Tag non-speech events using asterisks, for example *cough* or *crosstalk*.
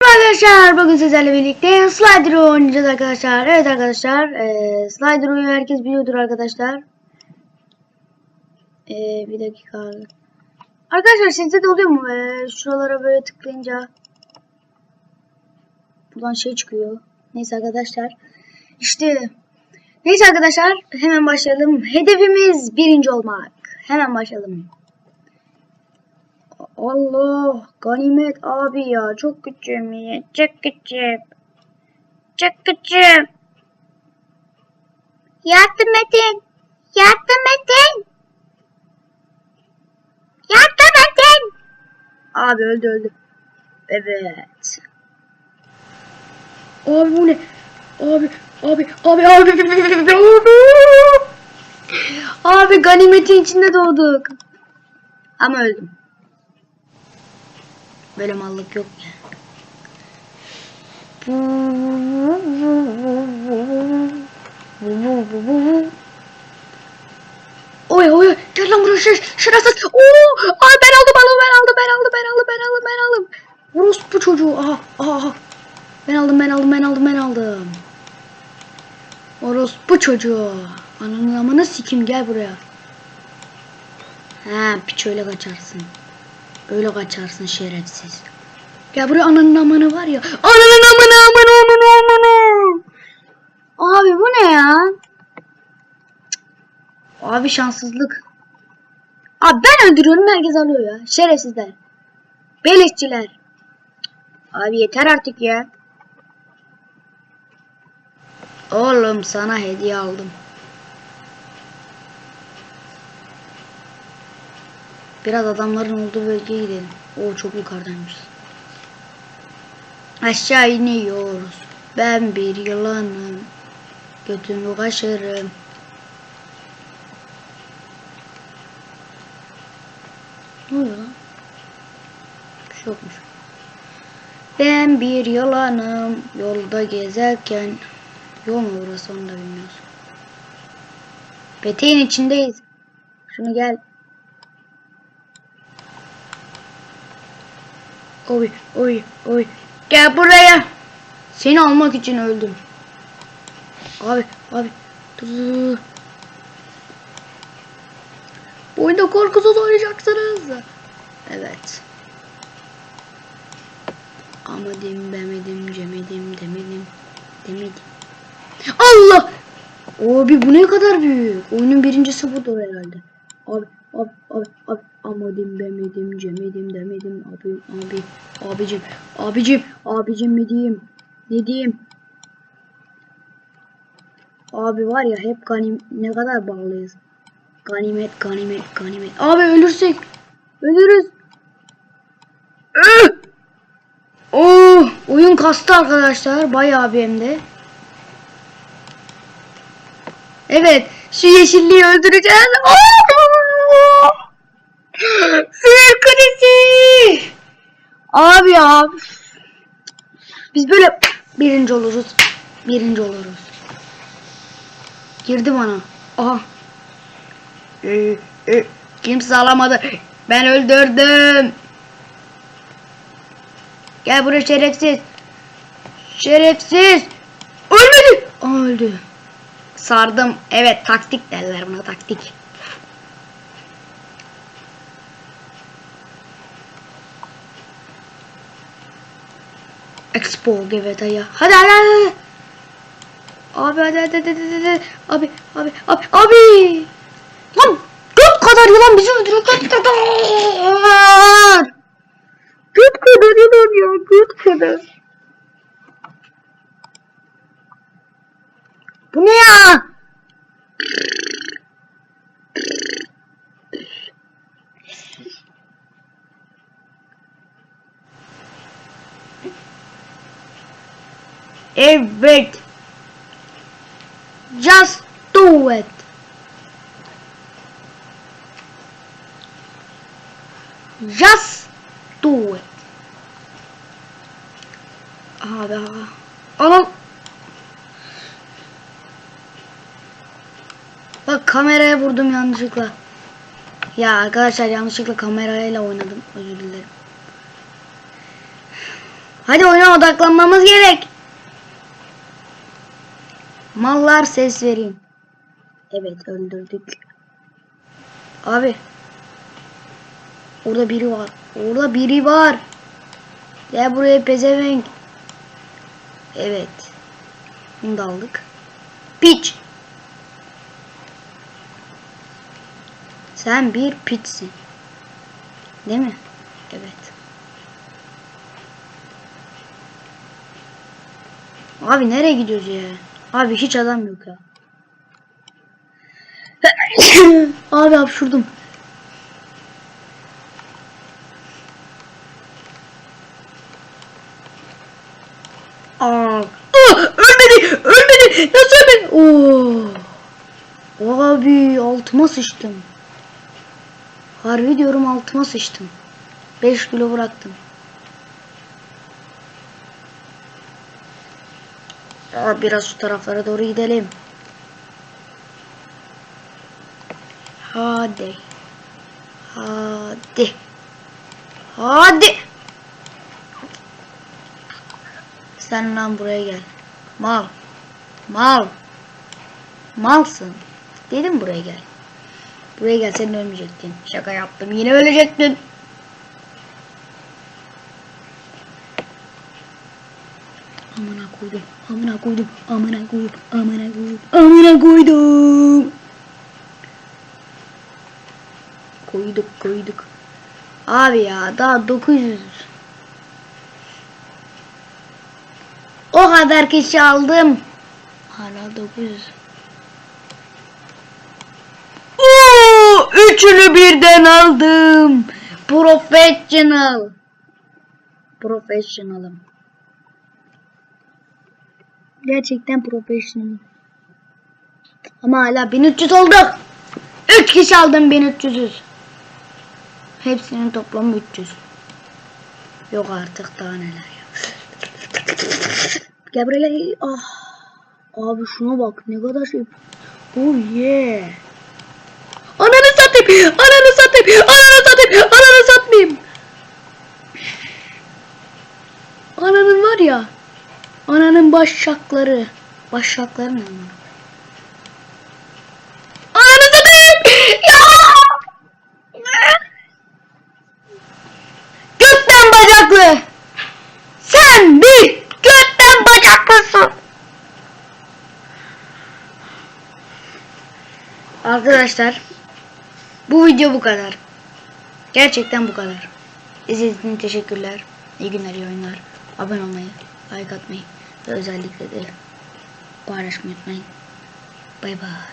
Arkadaşlar bugün sizlerle birlikte Slider oynayacağız arkadaşlar. Evet arkadaşlar eee Slider oyunu herkes biliyordur arkadaşlar. Eee bir dakika. Arkadaşlar sizde de oluyor mu? Eee, şuralara böyle tıklayınca buradan şey çıkıyor. Neyse arkadaşlar. İşte neyse arkadaşlar hemen başlayalım. Hedefimiz birinci olmak. Hemen başlayalım. Allah ganimet abi ya çok küçüğüm ya çok küçüğüm. Çok küçüğüm. Yardım edin yardım edin. Yardım edin. Abi öldü öldü. Evet. Abi bu ne abi abi abi abi abi abi ganimetin içinde doğduk ama öldüm Böyle mallık yok ya. Oy oy gel lan buraya şey şurası. Oo ay ben aldım aldım ben aldım ben aldım ben aldım ben aldım ben aldım. Orospu çocuğu aha. aha. Ben aldım ben aldım ben aldım ben aldım. Orospu çocuğu. Ananın amına sikim gel buraya. Ha piç öyle kaçarsın. Öyle kaçarsın şerefsiz. Ya buraya ananın amanı var ya. Ananın amanı amanı amanı amanı. Abi bu ne ya? Abi şanssızlık. Abi ben öldürüyorum herkes alıyor ya. Şerefsizler. Beleşçiler. Abi yeter artık ya. Oğlum sana hediye aldım. Biraz adamların olduğu bölgeye gidelim. O çok yukarıdaymış. Aşağı iniyoruz. Ben bir yılanım. Götümü kaşırım. Ne oluyor lan? Bir şey yokmuş. Ben bir yılanım. Yolda gezerken Yol mu burası onu da bilmiyoruz. Peteğin içindeyiz. Şunu gel. Oy oy oy. Gel buraya. Seni almak için öldüm. Abi abi. Dur. Bu oyunda korkusuz oynayacaksınız. Evet. Amadim, bemedim, cemedim, demedim, demedim. Allah! Abi bu ne kadar büyük. Oyunun birincisi budur herhalde. Abi abi abi abi amadim bemedim cemedim demedim. Abi abi abicim abicim abicim mi diyeyim? Ne diyeyim? Abi var ya hep ganim ne kadar bağlıyız. Ganimet ganimet ganimet. Abi ölürsek ölürüz. Oh oyun kastı arkadaşlar bayağı bir hem de Evet, şu yeşilliği öldüreceğiz. Sinir krizi. Abi ya. Biz böyle birinci oluruz. Birinci oluruz. Girdi bana. Aha. Ee, e, kimse alamadı. Ben öldürdüm. Gel buraya şerefsiz. Şerefsiz. Ölmedi. Aa, öldü. Sardım. Evet taktik derler buna taktik. Expo evet ya. Hadi hadi hadi. Abi hadi hadi hadi hadi. hadi. Abi abi abi abi. Lan göt kadar yılan bizi öldürüyor göt kadar. Göt kadar yılan ya göt kadar. Bu ne ya? Evet. Just do it. Just do it. Abi abi. Anam. Kameraya vurdum yanlışlıkla. Ya arkadaşlar yanlışlıkla kamerayla oynadım. Özür dilerim. Hadi oyuna odaklanmamız gerek. Mallar ses vereyim. Evet öldürdük. Abi. Orada biri var. Orada biri var. Gel buraya pezevenk. Evet. Bunu da aldık. Piç. Sen bir piçsin. Değil mi? Evet. Abi nereye gidiyoruz ya? Abi hiç adam yok ya. *coughs* Abi hapşurdum. Aa, ölmedi, ölmedi. Nasıl ölmedi? Oo. Abi altıma sıçtım. Harbi diyorum altıma sıçtım. 5 kilo bıraktım. Aa, biraz şu taraflara doğru gidelim. Hadi. Hadi. Hadi. Sen lan buraya gel. Mal. Mal. Malsın. Dedim buraya gel. Buraya gel sen ölmeyecektin. Şaka yaptım. Yine ölecektin. Amına koydum. Amına koydum. Amına koydum. Amına koydum. Amına koydum. Koyduk koyduk. Abi ya daha 900. O kadar kişi aldım. Hala 900. Oo, üçünü birden aldım. Professional. Professional'ım. Gerçekten professional. Ama hala 1300 olduk. 3 kişi aldım 1300'üz. Hepsinin toplamı 300. Yok artık daha neler ya. Buraya. Ah. Abi şuna bak ne kadar şey. Oh yeah. Satayım. Ananı satayım. Ananı satayım. Ananı satmayayım. Ananın var ya. Ananın başşakları. Başşakları ne? Ananı satayım. Ya. Gökten bacaklı. Sen bir gökten bacaklısın. Arkadaşlar bu video bu kadar. Gerçekten bu kadar. İzlediğiniz teşekkürler. İyi günler, iyi oyunlar. Abone olmayı, like atmayı ve özellikle de paylaşmayı unutmayın. Bay bay.